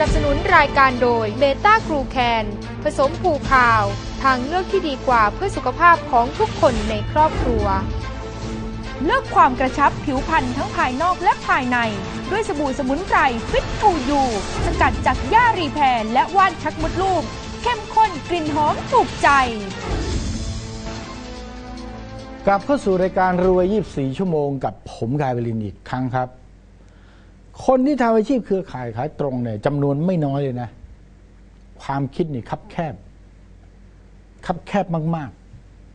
นับสนุนรายการโดยเบต้ากรูแคนผสมผูข่าว ทางเลือกที่ดีกว่าเพื่อสุขภาพของทุกคนในครอบครัว เลือกความกระชับผิวพรรณทั้งภายนอกและภายใน ด้วยสบู่สมุนไพรฟิตฟูยูสกัดจากหญ้ารีแพรและว่านชักมดลูก เข้มข้นกลิ่นหอมถูกใจกลับเข้าสู่รายการรวย 24 ชั่วโมงกับผมกายบรินอีกครั้งครับ คนที่ทำอาชีพเครือข่ายขายตรงเนี่ยจำนวนไม่น้อยเลยนะ ความคิดนี่คับแคบ คับแคบมาก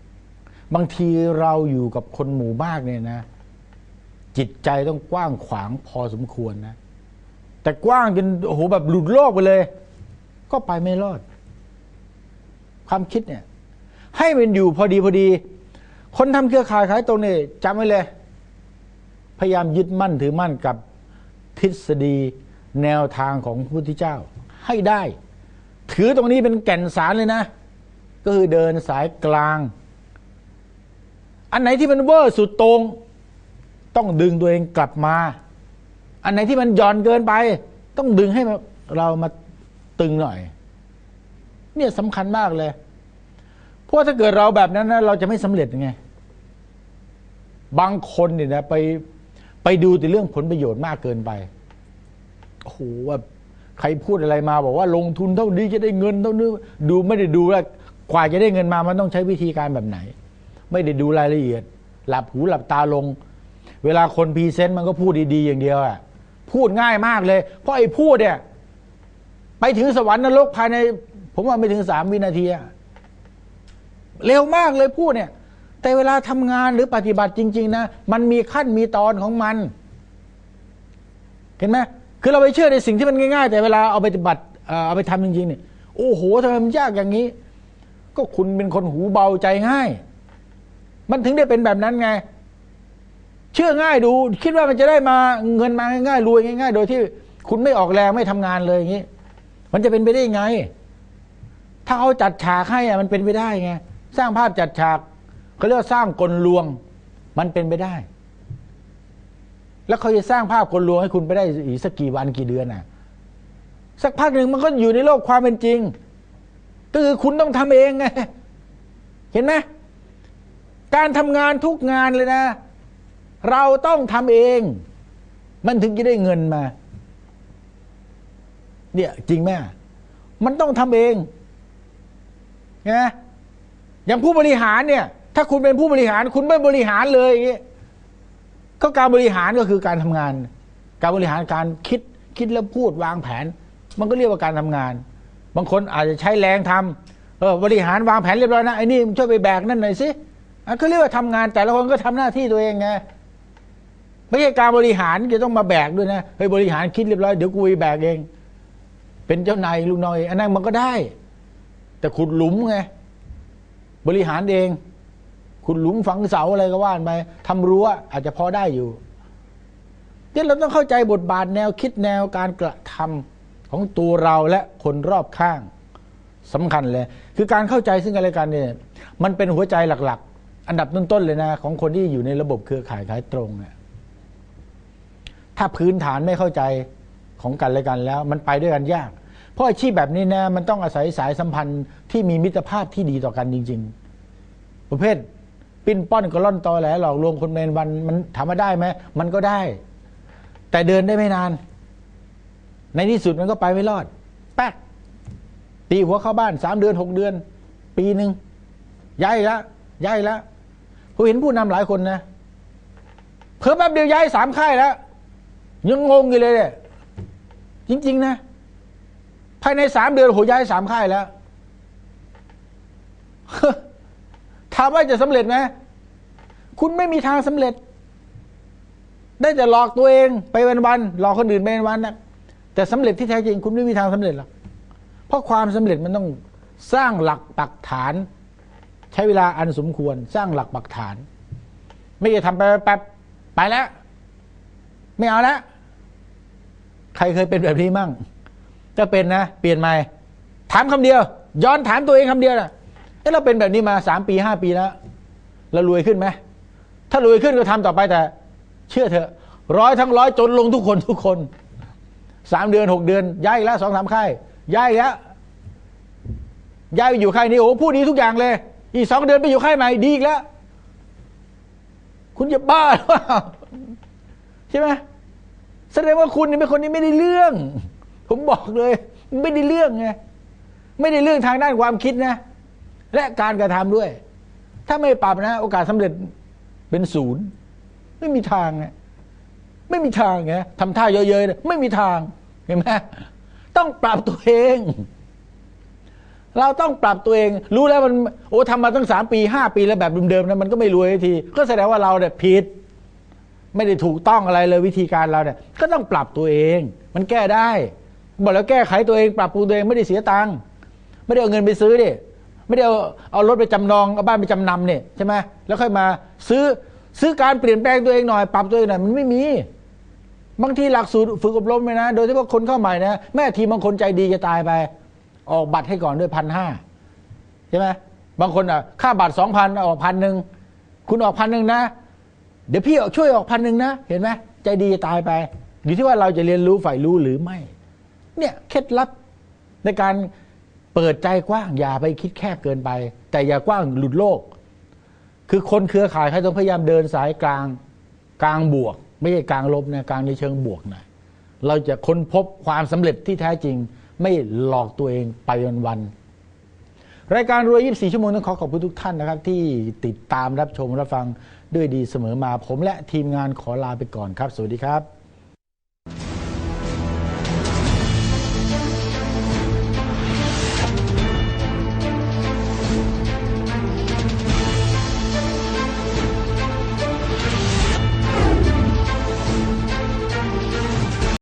ๆ บางทีเราอยู่กับคนหมู่มากเนี่ยนะ จิตใจต้องกว้างขวางพอสมควรนะ แต่กว้างจนโอ้โหแบบหลุดโลกไปเลย ก็ไปไม่รอด ความคิดเนี่ย ให้มันอยู่พอดีพอดี คนทำเครือข่ายขายตรงเนี่ยจำไว้เลย พยายามยึดมั่นถือมั่นกับ ทฤษฎีแนวทางของพระพุทธเจ้าให้ได้ ถือตรงนี้เป็นแก่นสารเลยนะ ก็คือเดินสายกลาง อันไหนที่มันเวอร์สุดตรง ต้องดึงตัวเองกลับมา อันไหนที่มันหย่อนเกินไป ต้องดึงให้เรามาตึงหน่อย เนี่ยสำคัญมากเลย เพราะถ้าเกิดเราแบบนั้นนะเราจะไม่สำเร็จยังไงบางคนเนี่ยนะไป ไปดูแต่เรื่องผลประโยชน์มากเกินไปโอ้โหว่าใครพูดอะไรมาบอกว่าลงทุนเท่านี้จะได้เงินเท่านี้ดูไม่ได้ดูว่ากว่าจะได้เงินมามันต้องใช้วิธีการแบบไหน ไม่ได้ดูรายละเอียด หลับหูหลับตาลง เวลาคนพรีเซนต์มันก็พูดดีๆอย่างเดียวอะพูดง่ายมากเลย เพราะไอ้พูดเนี่ยไปถึงสวรรค์นรกภายใน ผมว่าไม่ถึงสามวินาทีอะเร็วมากเลยพูดเนี่ย แต่เวลาทำงานหรือปฏิบัติจริง ๆ นะ มันมีขั้นมีตอนของมัน เห็นไหมคือเราไปเชื่อในสิ่งที่มันง่าย ๆ แต่เวลาเอาไปปฏิบัติเอาไปทำจริงๆเนี่ยโอ้โหทำไมมันยากอย่างนี้ ก็คุณเป็นคนหูเบาใจง่าย มันถึงได้เป็นแบบนั้นไง เชื่อง่ายดู คิดว่ามันจะได้มาเงินมาง่ายๆรวยง่าย ๆ โดยที่คุณไม่ออกแรงไม่ทำงานเลยอย่างนี้ มันจะเป็นไปได้ยังไง ถ้าเขาจัดฉากให้อะมันเป็นไปได้ไง สร้างภาพจัดฉาก เขาเรียกว่าสร้างกลลวงมันเป็นไปได้ แล้วเขาจะสร้างภาพกลลวงให้คุณไปได้อีกสักกี่วันกี่เดือนน่ะ สักพักหนึ่งมันก็อยู่ในโลกความเป็นจริงก็คือคุณต้องทำเองไงเห็นไหมการทำงานทุกงานเลยนะ เราต้องทำเอง มันถึงจะได้เงินมา เนี่ยจริงไหมมันต้องทำเองนะอย่างผู้บริหารเนี่ย ถ้าคุณเป็นผู้บริหาร คุณไม่บริหารเลยอย่างงี้ก็การบริหารก็คือการทำงาน การบริหารการคิดคิดแล้วพูดวางแผน มันก็เรียกว่าการทำงาน บางคนอาจจะใช้แรงทำเออบริหารวางแผนเรียบร้อยนะไอ้นี่มึงช่วยไปแบกนั่นหน่อยสิอะก็เรียกว่าทำงานแต่ละคนก็ทำหน้าที่ตัวเองไงไม่ใช่การบริหารจะต้องมาแบกด้วยนะเฮ้ยบริหารคิดเรียบร้อยเดี๋ยวกูไปแบกเอง เป็นเจ้านายลูกน้อยอันนั้นมันก็ได้ แต่ขุดหลุมไงบริหารเอง ขุดหลุมฝังเสาอะไรก็ว่านไปทำรั้วอาจจะพอได้อยู่ที่ยเราต้องเข้าใจบทบาทแนวคิดแนวการกระทำของตัวเราและคนรอบข้างสำคัญเลย คือการเข้าใจซึ่งกันและกันเนี่ยมันเป็นหัวใจหลัก ๆ อันดับต้นๆเลยนะ ของคนที่อยู่ในระบบเครือข่ายขายตรงเนี่ยถ้าพื้นฐานไม่เข้าใจของกันและกันแล้ว มันไปด้วยกันยาก เพราะอาชีพแบบนี้นะมันต้องอาศัยสายสัมพันธ์ที่มีมิตรภาพที่ดีต่อกันจริง ๆ ประเภท ปิ้นป้อนกระล่อนตอแหลหลอกลวงคนเมนวันมันถามว่าได้ไหมมันก็ได้ แต่เดินได้ไม่นาน ในที่สุดมันก็ไปไม่รอด แป๊กตีหัวเข้าบ้านสามเดือนหกเดือน ปีหนึ่งย้ายละย้ายละผมเห็นผู้นำหลายคนนะเพิ่มแป๊บเดียวย้ายสามค่ายแล้ว ยังงงอยู่เลยเนี่ยจริง ๆ นะ ภายในสามเดือนโหย้ายสามค่ายแล้วถามว่าจะสำเร็จไหม คุณไม่มีทางสำเร็จ ได้แต่หลอกตัวเองไปวันๆหลอกคนอื่นไปวันๆนะแต่สำเร็จที่แท้จริงคุณไม่มีทางสำเร็จหรอกเพราะความสำเร็จมันต้องสร้างหลักปักฐาน ใช้เวลาอันสมควร สร้างหลักปักฐาน ไม่ใช่ทำไปแป๊บไปแล้ว ไม่เอาแล้วใครเคยเป็นแบบนี้มั่งถ้าเป็นนะ เปลี่ยนใหม่ถามคำเดียว ย้อนถามตัวเองคำเดียวนะเอ้เราเป็นแบบนี้มาสามปีห้าปีแล้วเรารวยขึ้นไหม ถ้ารวยขึ้นก็ทำต่อไปแต่ เชื่อเถอะ ร้อยทั้งร้อยจนลงทุกคนทุกคนสามเดือนหกเดือนย้ายแล้วสองสามค่ายย้ายแล้วย้ายไปอยู่ค่ายนี้โอ้พูดดีทุกอย่างเลย อีกสองเดือนไปอยู่ค่ายใหม่ดีอีกแล้ว คุณจะบ้าหรือเปล่าใช่ไหมแสดงว่าคุณเนี่เป็นคนที่ไม่ได้เรื่อง ผมบอกเลย ไม่ได้เรื่องไงไม่ได้เรื่องทางด้านความคิดนะ และการกระทำด้วย ถ้าไม่ปรับนะ โอกาสสำเร็จ เป็นศูนย์ไม่มีทางไงไม่มีทางไงทำท่าเยอะๆเนี่ยไม่มีทางเห็นไหมต้องปรับตัวเอง เราต้องปรับตัวเอง รู้แล้วมันโอ้ทำมาตั้งสามปีห้าปีแล้วแบบเดิมๆนะมันก็ไม่รวยที ก็แสดงว่าเราเนี่ยผิด ไม่ได้ถูกต้องอะไรเลยวิธีการเราเนี่ย ก็ต้องปรับตัวเอง มันแก้ได้ บอกแล้วแก้ไขตัวเอง ปรับปรุงตัวเองไม่ได้เสียตังค์ไม่ได้เอาเงินไปซื้อดิ ไม่ได้เอาเอารถไปจำนองเอาบ้านไปจำนำเนี่ยใช่ไหมแล้วค่อยมาซื้อซื้อการเปลี่ยนแปลงตัวเองหน่อยปรับตัวเองหน่อยมันไม่มี บางทีหลักสูตรฝึกอบรมเลยนะ โดยเฉพาะคนเข้าใหม่นะแม่ทีมบางคนใจดีจะตายไป ออกบัตรให้ก่อนด้วยพันห้าใช่ไหมบางคนอะค่าบัตรสองพันออกพันหนึ่งคุณออกพันหนึ่งนะ เดี๋ยวพี่ช่วยออกพันหนึ่งนะ เห็นไหมใจดีจะตายไปอยู่ที่ว่าเราจะเรียนรู้ฝ่ายรู้หรือไม่ เนี่ยเคล็ดลับในการ เปิดใจกว้างอย่าไปคิดแคบเกินไป แต่อย่ากว้างหลุดโลก คือคนเครือข่ายเขาต้องพยายามเดินสายกลางกลางบวก ไม่ใช่กลางลบนะกลางในเชิงบวกนะเราจะค้นพบความสำเร็จที่แท้จริง ไม่หลอกตัวเองไปวันๆรายการรวย 24 ชั่วโมงต้องขอขอบคุณทุกท่านนะครับ ที่ติดตามรับชมรับฟังด้วยดีเสมอมาผมและทีมงานขอลาไปก่อนครับ สวัสดีครับ